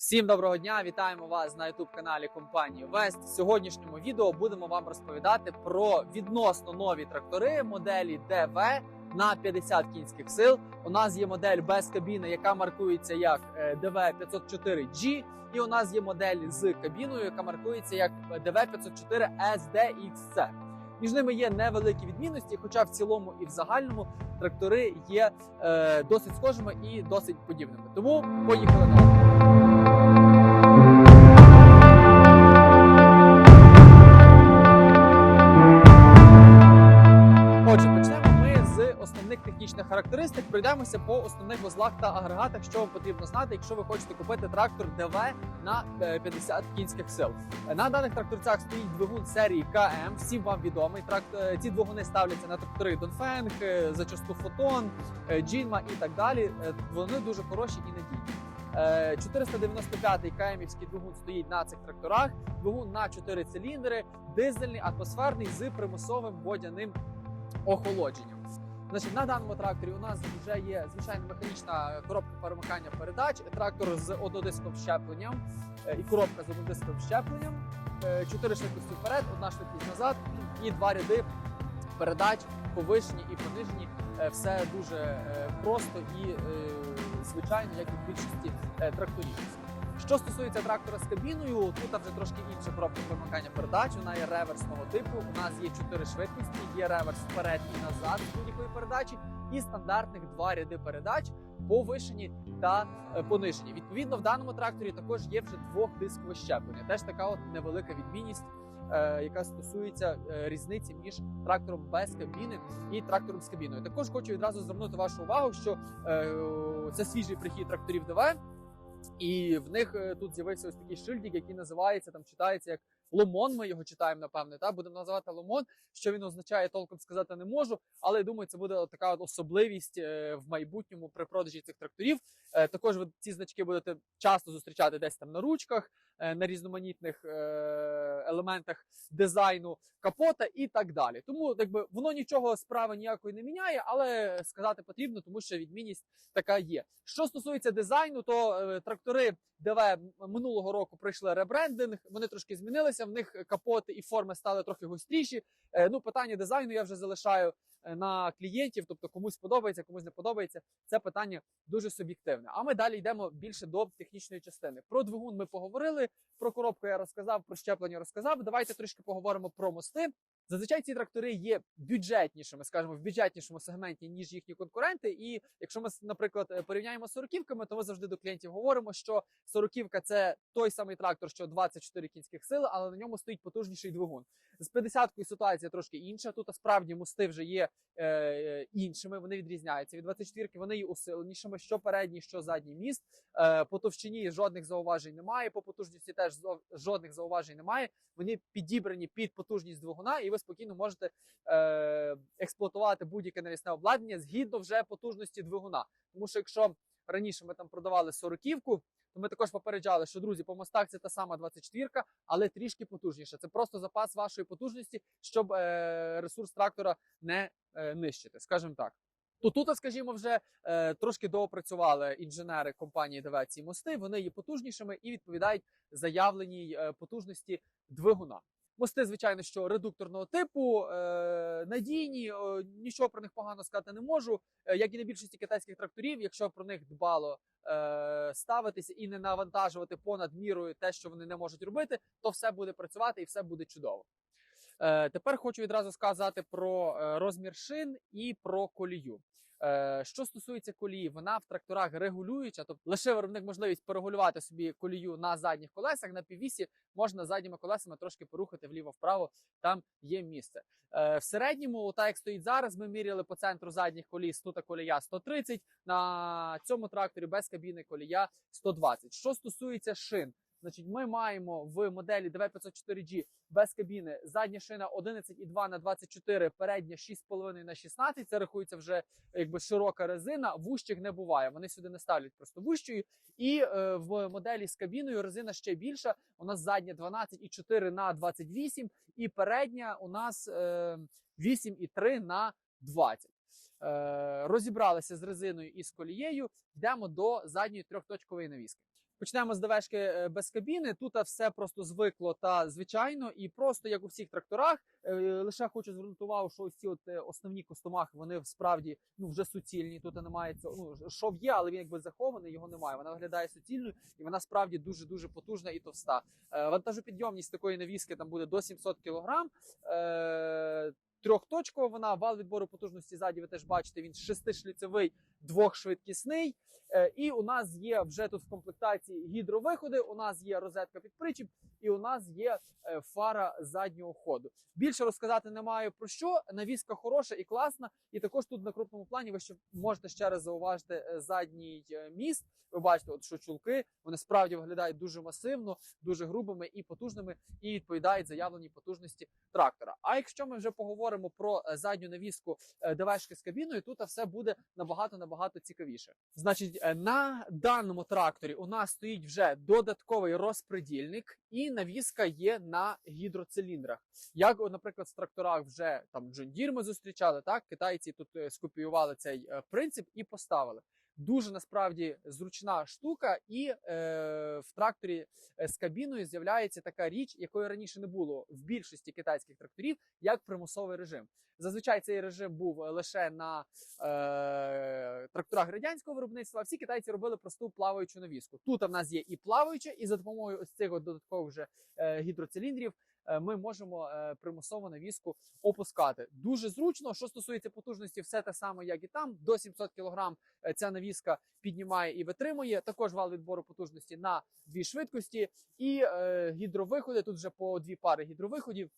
Всім доброго дня! Вітаємо вас на youtube каналі компанії Вест. В сьогоднішньому відео будемо вам розповідати про відносно нові трактори моделі ДВ на 50 кінських сил. У нас є модель без кабіни, яка маркується як е, ДВ 504G, і у нас є модель з кабіною, яка маркується як ДВ 504 SDXC. Між ними є невеликі відмінності, хоча в цілому і в загальному трактори є е, досить схожими і досить подібними. Тому поїхали на. Отже, почнемо ми з основних технічних характеристик. Пройдемося по основних вузлах та агрегатах, що вам потрібно знати, якщо ви хочете купити трактор ДВ на е, 50 кінських сил. На даних тракторцях стоїть двигун серії КМ. Всім вам відомий. Тракт... е, Ці двигуни ставляться на трактори Донфенг, е, зачасту Фотон, е, Джінма і так далі. Е, Вони дуже хороші і надійні. Е, 495-й КМівський двигун стоїть на цих тракторах. Двигун на 4 циліндри, дизельний, атмосферний з примусовим водяним охолодженням. Значить, на даному тракторі у нас вже є звичайна механічна коробка перемикання передач, трактор з однодисковим щепленням е, і коробка з однодисковим щепленням, е, чотири швидкості вперед, одна швидкість назад і два ряди передач повишені і понижені. Е, Все дуже е, просто і е, звичайно, як і в більшості е, тракторів. Що стосується трактора з кабіною, тут вже трошки інша коробка перемикання передач. Вона є реверсного типу. У нас є чотири швидкості, є реверс вперед і назад з будь-якої передачі, і стандартних два ряди передач повишені та е, понижені. Відповідно, в даному тракторі також є вже двохдискове щеплення. Теж така от невелика відмінність. Е, Яка стосується е, різниці між трактором без кабіни і трактором з кабіною. Також хочу відразу звернути вашу увагу, що е, це свіжий прихід тракторів ДВ, і в них тут з'явився ось такий шильдик, який називається там, читається як Ломон. Ми його читаємо, напевне. Та будемо називати Ломон. Що він означає, толком сказати не можу. Але я думаю, це буде така особливість в майбутньому при продажі цих тракторів. Також ви ці значки будете часто зустрічати десь там на ручках, на різноманітних е, елементах дизайну капота і так далі. Тому якби воно нічого справи ніякої не міняє, але сказати потрібно, тому що відмінність така є. Що стосується дизайну, то е, трактори ДВ минулого року пройшли ребрендинг. Вони трошки змінилися. В них капоти і форми стали трохи гостріші. Е, ну, питання дизайну я вже залишаю е, на клієнтів, тобто комусь подобається, комусь не подобається. Це питання дуже суб'єктивне. А ми далі йдемо більше до технічної частини. Про двигун ми поговорили. Про коробку я розказав, про щеплення розказав. Давайте трішки поговоримо про мости. Зазвичай ці трактори є бюджетнішими, скажімо, в бюджетнішому сегменті, ніж їхні конкуренти. І якщо ми, наприклад, е, порівняємо з сороківками, то ми завжди до клієнтів говоримо, що сороківка це той самий трактор, що 24 кінських сили, але на ньому стоїть потужніший двигун. З 50-кою ситуація трошки інша. Тут справді мости вже є е, е, іншими. Вони відрізняються від 24-ки. Вони є усиленішими, що передній, що задній міст. Е, по товщині жодних зауважень немає. По потужності теж жодних зауважень немає. Вони підібрані під потужність двигуна, і ви спокійно можете е, експлуатувати будь-яке навісне обладнання згідно вже потужності двигуна. Тому що якщо раніше ми там продавали 40-ку, то ми також попереджали, що друзі, по мостах це та сама 24-ка, але трішки потужніше. Це просто запас вашої потужності, щоб е, ресурс трактора не е, нищити, скажімо так. То тут, скажімо, вже е, трошки доопрацювали інженери компанії ДВ ці мости. Вони є потужнішими і відповідають заявленій е, потужності двигуна. Мости, звичайно, що редукторного типу, е, надійні, нічого про них погано сказати не можу. Е, як і на більшості китайських тракторів, якщо про них дбало е, ставитися і не навантажувати понад мірою те, що вони не можуть робити, то все буде працювати і все буде чудово. Е, тепер хочу відразу сказати про розмір шин і про колію. Е, Що стосується колії, вона в тракторах регулююча, тобто лише виробник можливість порегулювати собі колію на задніх колесах. На піввісі можна задніми колесами трошки порухати вліво-вправо. Там є місце. Е, В середньому, так як стоїть зараз, ми міряли по центру задніх коліс. Тут колія 130, на цьому тракторі без кабіни колія 120. Що стосується шин, Значить, ми маємо в моделі DV504G без кабіни задня шина 11,2 на 24, передня 6,5 на 16. Це рахується вже якби широка резина. Вущих не буває. Вони сюди не ставлять просто вущою. І е, в моделі з кабіною резина ще більша. У нас задня 12,4 на 28, і передня у нас е, 8,3 на 20. Е, розібралися з резиною і з колією. Йдемо до задньої трьохточкової навіски. Почнемо з ДВшки е, без кабіни. Тут все просто звикло та звичайно, і просто як у всіх тракторах. Е, Лише хочу звернути увагу, що ось ці от е, основні костомахи вони справді ну вже суцільні. Тут немає цього. Ну шов є, але він якби захований, його немає. Вона виглядає суцільною, і вона справді дуже дуже потужна і товста. Вантажопідйомність такої навіски там буде до 700 кг. Е, Трьохточкова вона, вал відбору потужності ззаді, ви теж бачите, він шестишліцевий, двохшвидкісний. Е, І у нас є вже тут в комплектації гідровиходи, у нас є розетка під причіп, і у нас є е, фара заднього ходу. Більше розказати не маю про що. Навіска хороша і класна. І також тут на крупному плані ви ще можете ще раз зауважити е, задній міст. Ви бачите, от що чулки вони справді виглядають дуже масивно, дуже грубими і потужними, і відповідають заявленій потужності трактора. А якщо ми вже поговоримо про задню навіску ДВшки з кабіною, тут все буде набагато набагато цікавіше. Значить, на даному тракторі у нас стоїть вже додатковий розпредільник, і навіска є на гідроциліндрах. Як, наприклад, в тракторах вже там John ми зустрічали, так китайці тут е, скопіювали цей е, принцип і поставили. Дуже насправді зручна штука, і е, в тракторі е, з кабіною з'являється така річ, якої раніше не було в більшості китайських тракторів, як примусовий режим. Зазвичай цей режим був лише на е, тракторах радянського виробництва. Всі китайці робили просту плаваючу навіску. Тут в нас є і плаваюча, і за допомогою ось цих додаткових вже е, гідроциліндрів ми можемо е, примусово навіску опускати. Дуже зручно. Що стосується потужності, все те саме, як і там. До 700 кг е, ця навіска піднімає і витримує. Також вал відбору потужності на дві швидкості і е, гідровиходи. Тут вже по дві пари гідровиходів.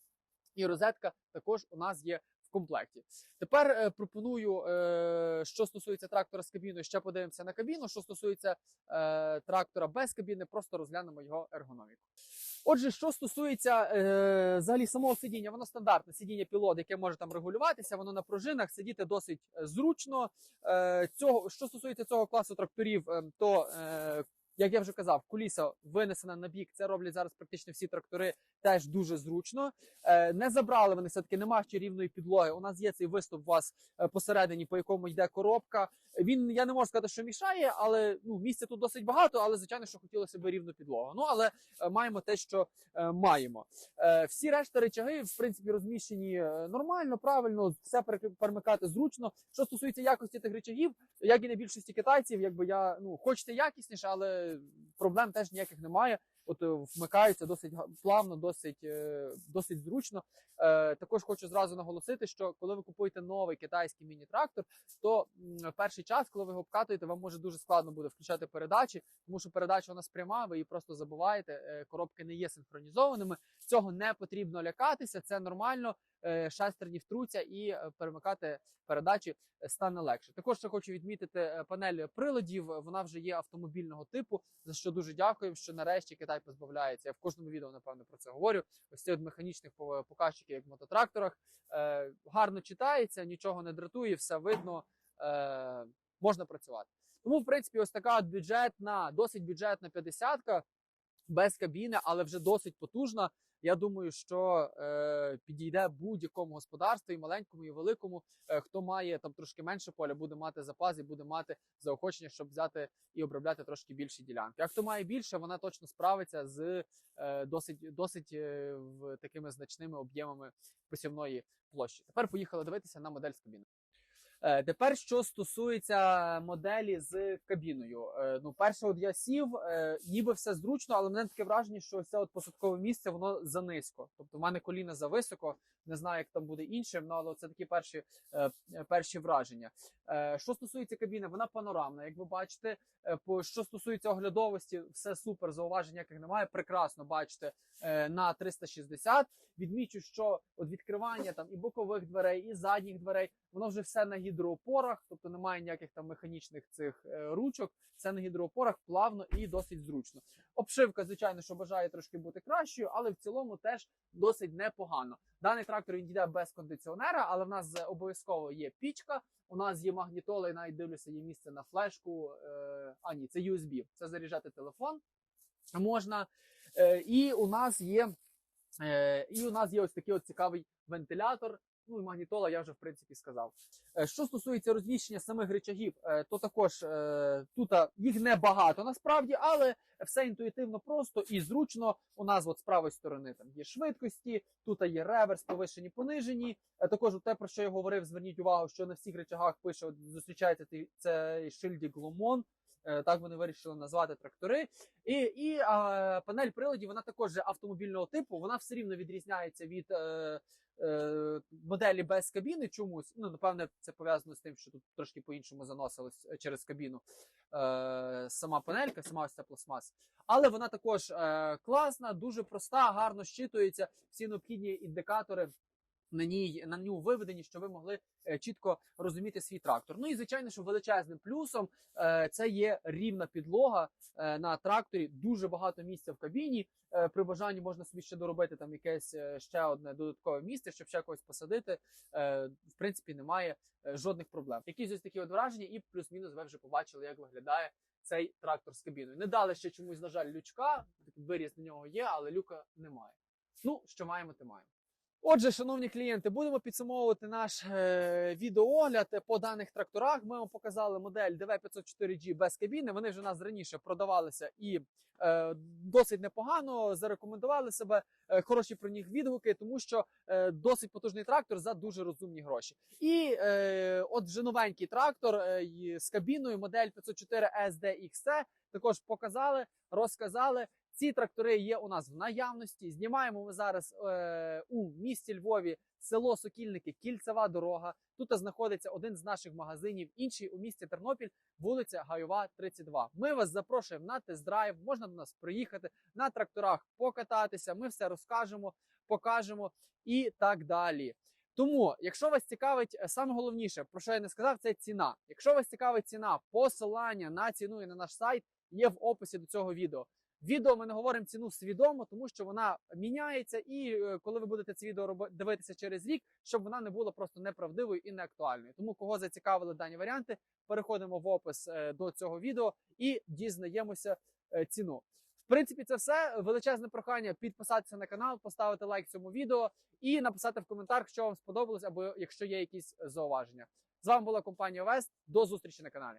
І розетка також у нас є в комплекті. Тепер е, пропоную, е, що стосується трактора з кабіною, ще подивимося на кабіну. Що стосується е, трактора без кабіни, просто розглянемо його ергономіку. Отже, що стосується е, взагалі самого сидіння, воно стандартне сидіння пілот, яке може там регулюватися, воно на пружинах сидіти досить е, зручно. Е, цього, що стосується цього класу тракторів, е, то е, як я вже казав, куліса винесена на бік. Це роблять зараз практично всі трактори. Теж дуже зручно. Е, не забрали вони все таки, нема ще рівної підлоги. У нас є цей виступ у вас е, посередині, по якому йде коробка. Він я не можу сказати, що мішає, але ну місця тут досить багато. Але звичайно, що хотілося б рівну підлогу. Ну але е, маємо те, що маємо. Всі решта речаги, в принципі, розміщені нормально, правильно, все перемикати зручно. Що стосується якості тих речагів, як і на більшості китайців, якби я ну хочете якісніше, але проблем теж ніяких немає. От е, вмикаються досить плавно, досить, е, досить зручно. Е, також хочу зразу наголосити, що коли ви купуєте новий китайський міні-трактор, то перший час, коли ви його обкатуєте, вам може дуже складно буде включати передачі, тому що передача у нас пряма, ви її просто забуваєте. Коробки не є синхронізованими. Цього не потрібно лякатися, це нормально. е, Шестерні втруться і е, перемикати передачі е, стане легше. Також ще хочу відмітити панель приладів. Вона вже є автомобільного типу, за що дуже дякуємо, що нарешті Китай позбавляється. Я в кожному відео напевно про це говорю. Ось ці от механічних по- показчиків, як в мототракторах. Гарно читається, нічого не дратує, все видно. Можна працювати. Тому, в принципі, ось така бюджетна, досить бюджетна 50-ка без кабіни, але вже досить потужна. Я думаю, що е, підійде будь-якому господарству, і маленькому, і великому. Е, хто має там трошки менше поля, буде мати запас і буде мати заохочення, щоб взяти і обробляти трошки більші ділянки. А хто має більше, вона точно справиться з е, досить, досить е, такими значними об'ємами посівної площі. Тепер поїхали дивитися на модель з кабіною. Е, Тепер, що стосується моделі з кабіною, Е, ну перше, от я сів, е, ніби все зручно, але мене таке враження, що це от посадкове місце воно занизько. Тобто, в мене коліна зависоко. Не знаю, як там буде іншим, ну, але це такі перші, перші враження. Що стосується кабіни, вона панорамна. Як ви бачите, що стосується оглядовості, все супер, зауважень ніяких немає. Прекрасно бачите на 360. Відмічу, що от відкривання там і бокових дверей, і задніх дверей, воно вже все на гідроопорах, тобто немає ніяких там механічних цих е, ручок. Все на гідроопорах плавно і досить зручно. Обшивка, звичайно, що бажає трошки бути кращою, але в цілому теж досить непогано. Даний трактор він йде без кондиціонера, але в нас обов'язково є пічка. У нас є магнітоли, навіть дивлюся, є місце на флешку. Е, а ні, це USB. Це заряджати телефон можна. Е, і у нас є. І у нас є ось такий от цікавий вентилятор. Ну і магнітола я вже в принципі сказав. Е, Що стосується розміщення самих речагів, е, то також е, тут їх небагато насправді, але все інтуїтивно просто і зручно. У нас от з правої сторони там є швидкості, тут є реверс, повишені, понижені. Також те, про що я говорив, зверніть увагу, що на всіх речагах пише, зустрічається цей- цей шильдик Ломон. Е, Так вони вирішили назвати трактори. І, і а, панель приладів вона також автомобільного типу. Вона все рівно відрізняється від е, е, моделі без кабіни чомусь. Ну, напевне, це пов'язано з тим, що тут трошки по-іншому заносилось е, через кабіну е, сама панелька, сама ось ця пластмас. Але вона також е, класна, дуже проста, гарно щитується. Всі необхідні індикатори на ній на нього виведені, щоб ви могли е, чітко розуміти свій трактор. Ну і звичайно, що величезним плюсом е, це є рівна підлога е, на тракторі. Дуже багато місця в кабіні. При бажанні можна собі ще доробити там якесь ще одне додаткове місце, щоб ще когось посадити. В принципі, немає жодних проблем. Якісь ось такі от враження, і плюс-мінус ви вже побачили, як виглядає цей трактор з кабіною. Не дали ще чомусь, на жаль, лючка. Виріз на нього є, але люка немає. Ну, що маємо, те маємо. Отже, шановні клієнти, будемо підсумовувати наш е, відеоогляд по даних тракторах. Ми вам показали модель DV504G без кабіни. Вони вже у нас раніше продавалися і е, досить непогано зарекомендували себе. Е, хороші про них відгуки, тому що е, досить потужний трактор за дуже розумні гроші. І е, от вже новенький трактор е, з кабіною, модель 504 SDXC, також показали, розказали. Ці трактори є у нас в наявності. Знімаємо ми зараз е, у місті Львові село Сокільники, кільцева дорога. Тут знаходиться один з наших магазинів, інший у місті Тернопіль, вулиця Гайова, 32. Ми вас запрошуємо на тест-драйв. Можна до нас приїхати на тракторах, покататися. Ми все розкажемо, покажемо і так далі. Тому, якщо вас цікавить е, саме головніше, про що я не сказав, це ціна. Якщо вас цікавить ціна, посилання на ціну і на наш сайт є в описі до цього відео. Відео ми не говоримо ціну свідомо, тому що вона міняється, і е, коли ви будете це відео дивитися через рік, щоб вона не була просто неправдивою і неактуальною. Тому кого зацікавили дані варіанти, переходимо в опис е, до цього відео і дізнаємося е, ціну. В принципі, це все. Величезне прохання підписатися на канал, поставити лайк цьому відео і написати в коментарях, що вам сподобалось, або якщо є якісь зауваження. З вами була компанія Вест. До зустрічі на каналі.